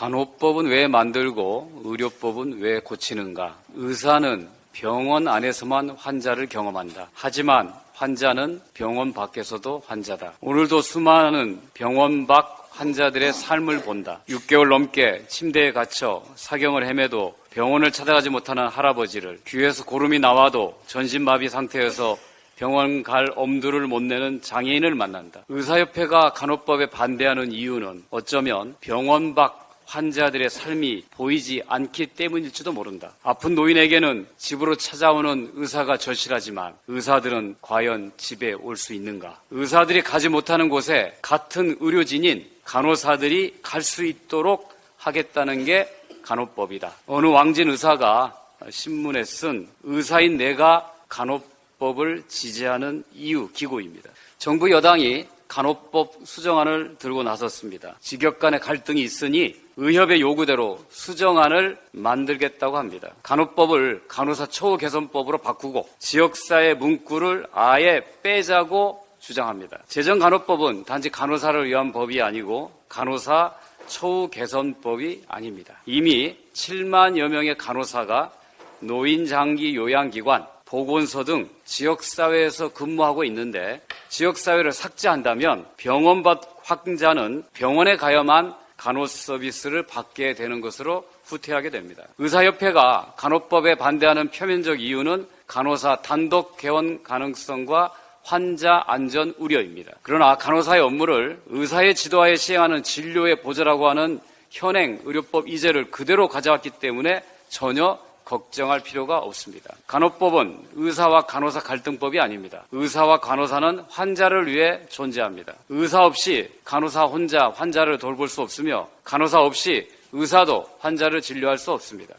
간호법은 왜 만들고 의료법은 왜 고치는가? 의사는 병원 안에서만 환자를 경험한다. 하지만 환자는 병원 밖에서도 환자다. 오늘도 수많은 병원 밖 환자들의 삶을 본다. 6개월 넘게 침대에 갇혀 사경을 헤매도 병원을 찾아가지 못하는 할아버지를 귀에서 고름이 나와도 전신마비 상태에서 병원 갈 엄두를 못 내는 장애인을 만난다. 의사협회가 간호법에 반대하는 이유는 어쩌면 병원 밖 환자들의 삶이 보이지 않기 때문일지도 모른다. 아픈 노인에게는 집으로 찾아오는 의사가 절실하지만 의사들은 과연 집에 올 수 있는가? 의사들이 가지 못하는 곳에 같은 의료진인 간호사들이 갈 수 있도록 하겠다는 게 간호법이다. 어느 왕진 의사가 신문에 쓴 의사인 내가 간호법을 지지하는 이유 기고입니다. 정부 여당이 간호법 수정안을 들고 나섰습니다. 직역 간의 갈등이 있으니 의협의 요구대로 수정안을 만들겠다고 합니다. 간호법을 간호사 처우 개선법으로 바꾸고 지역사회 문구를 아예 빼자고 주장합니다. 재정간호법은 단지 간호사를 위한 법이 아니고 간호사 처우 개선법이 아닙니다. 이미 7만여 명의 간호사가 노인 장기 요양기관, 보건소 등 지역사회에서 근무하고 있는데 지역사회를 삭제한다면 병원 밖 환자는 병원에 가야만 간호 서비스를 받게 되는 것으로 후퇴하게 됩니다. 의사협회가 간호법에 반대하는 표면적 이유는 간호사 단독 개원 가능성과 환자 안전 우려입니다. 그러나 간호사의 업무를 의사의 지도하에 시행하는 진료의 보조라고 하는 현행 의료법 이제를 그대로 가져왔기 때문에 전혀 걱정할 필요가 없습니다. 간호법은 의사와 간호사 갈등법이 아닙니다. 의사와 간호사는 환자를 위해 존재합니다. 의사 없이 간호사 혼자 환자를 돌볼 수 없으며 간호사 없이 의사도 환자를 진료할 수 없습니다.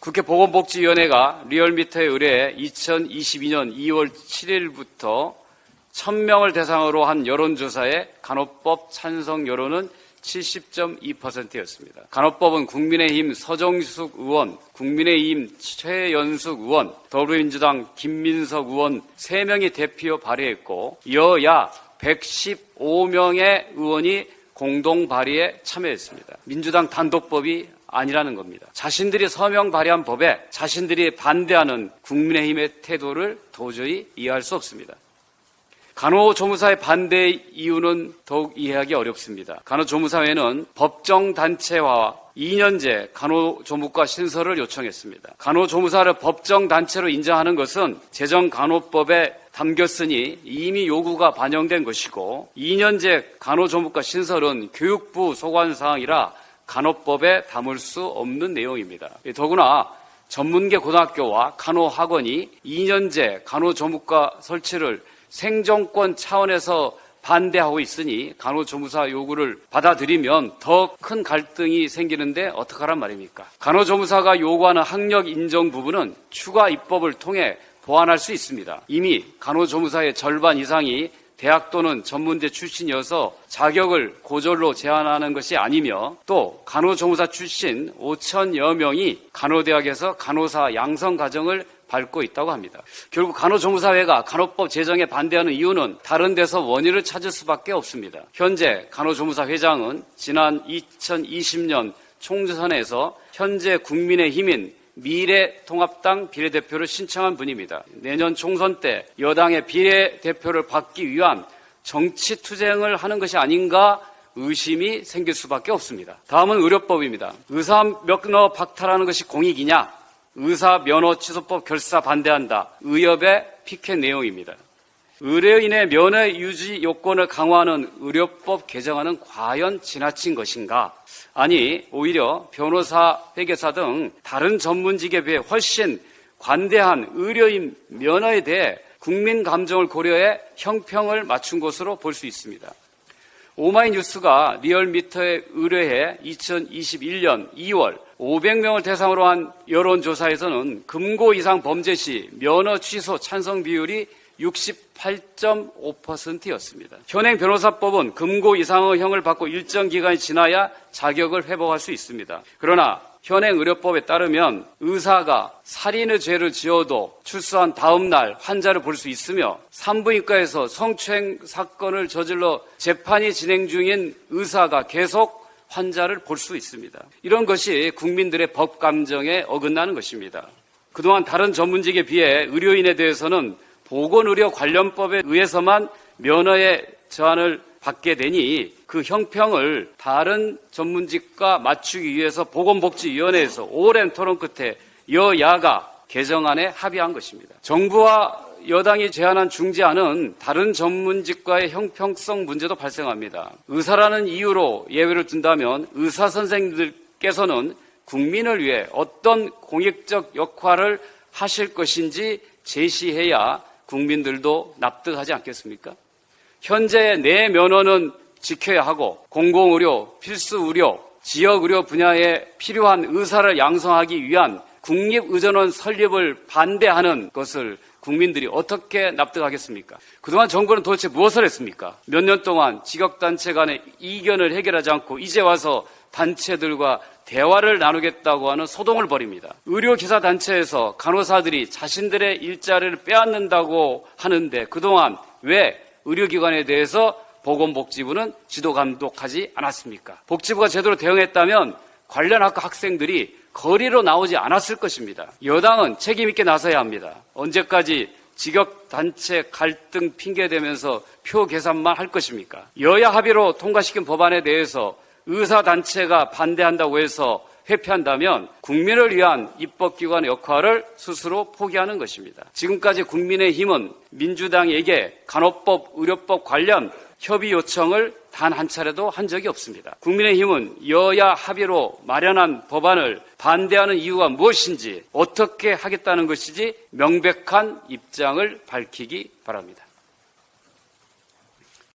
국회 보건복지위원회가 리얼미터에 의뢰해 2022년 2월 7일부터 1000명을 대상으로 한 여론조사에 간호법 찬성 여론은 70.2%였습니다. 간호법은 국민의힘 서정숙 의원, 국민의힘 최연숙 의원, 더불어민주당 김민석 의원 3명이 대표 발의했고 여야 115명의 의원이 공동 발의에 참여했습니다. 민주당 단독법이 아니라는 겁니다. 자신들이 서명 발의한 법에 자신들이 반대하는 국민의힘의 태도를 도저히 이해할 수 없습니다. 간호조무사의 반대 이유는 더욱 이해하기 어렵습니다. 간호조무사회는 법정단체와 2년제 간호조무과 신설을 요청했습니다. 간호조무사를 법정단체로 인정하는 것은 재정간호법에 담겼으니 이미 요구가 반영된 것이고 2년제 간호조무과 신설은 교육부 소관사항이라 간호법에 담을 수 없는 내용입니다. 더구나 전문계 고등학교와 간호학원이 2년제 간호조무과 설치를 생존권 차원에서 반대하고 있으니 간호조무사 요구를 받아들이면 더 큰 갈등이 생기는데 어떡하란 말입니까? 간호조무사가 요구하는 학력 인정 부분은 추가 입법을 통해 보완할 수 있습니다. 이미 간호조무사의 절반 이상이 대학 또는 전문대 출신이어서 자격을 고졸로 제한하는 것이 아니며 또 간호조무사 출신 5천여 명이 간호대학에서 간호사 양성 과정을 밟고 있다고 합니다. 결국 간호조무사회가 간호법 제정에 반대하는 이유는 다른 데서 원인을 찾을 수밖에 없습니다. 현재 간호조무사 회장은 지난 2020년 총선에서 현재 국민의 힘인 미래통합당 비례대표를 신청한 분입니다. 내년 총선 때 여당의 비례대표를 받기 위한 정치 투쟁을 하는 것이 아닌가 의심이 생길 수밖에 없습니다. 다음은 의료법입니다. 의사 면허 박탈하는 것이 공익이냐? 의사 면허 취소법 결사 반대한다. 의협의 피켓 내용입니다. 의뢰인의 면허 유지 요건을 강화하는 의료법 개정안은 과연 지나친 것인가? 아니, 오히려 변호사, 회계사 등 다른 전문직에 비해 훨씬 관대한 의료인 면허에 대해 국민 감정을 고려해 형평을 맞춘 것으로 볼 수 있습니다. 오마이뉴스가 리얼미터에 의뢰해 2021년 2월 500명을 대상으로 한 여론조사에서는 금고 이상 범죄 시 면허 취소 찬성 비율이 68.5%였습니다. 현행 변호사법은 금고 이상의 형을 받고 일정 기간이 지나야 자격을 회복할 수 있습니다. 그러나 현행 의료법에 따르면 의사가 살인의 죄를 지어도 출소한 다음 날 환자를 볼 수 있으며 산부인과에서 성추행 사건을 저질러 재판이 진행 중인 의사가 계속 환자를 볼 수 있습니다. 이런 것이 국민들의 법 감정에 어긋나는 것입니다. 그동안 다른 전문직에 비해 의료인에 대해서는 보건의료 관련법에 의해서만 면허의 제한을 받게 되니 그 형평을 다른 전문직과 맞추기 위해서 보건복지위원회에서 오랜 토론 끝에 여야가 개정안에 합의한 것입니다. 정부와 여당이 제안한 중재안은 다른 전문직과의 형평성 문제도 발생합니다. 의사라는 이유로 예외를 둔다면 의사 선생님들께서는 국민을 위해 어떤 공익적 역할을 하실 것인지 제시해야 국민들도 납득하지 않겠습니까? 현재 내 면허는 지켜야 하고 공공의료, 필수의료, 지역의료 분야에 필요한 의사를 양성하기 위한 국립의전원 설립을 반대하는 것을 국민들이 어떻게 납득하겠습니까? 그동안 정부는 도대체 무엇을 했습니까? 몇 년 동안 직역단체 간의 이견을 해결하지 않고 이제 와서 단체들과 대화를 나누겠다고 하는 소동을 벌입니다. 의료기사단체에서 간호사들이 자신들의 일자리를 빼앗는다고 하는데 그동안 왜 의료기관에 대해서 보건복지부는 지도 감독하지 않았습니까? 복지부가 제대로 대응했다면 관련 학과 학생들이 거리로 나오지 않았을 것입니다. 여당은 책임있게 나서야 합니다. 언제까지 직역단체 갈등 핑계대면서 표 계산만 할 것입니까? 여야 합의로 통과시킨 법안에 대해서 의사단체가 반대한다고 해서 회피한다면 국민을 위한 입법기관의 역할을 스스로 포기하는 것입니다. 지금까지 국민의힘은 민주당에게 간호법, 의료법 관련 협의 요청을 단 한 차례도 한 적이 없습니다. 국민의힘은 여야 합의로 마련한 법안을 반대하는 이유가 무엇인지 어떻게 하겠다는 것이지 명백한 입장을 밝히기 바랍니다.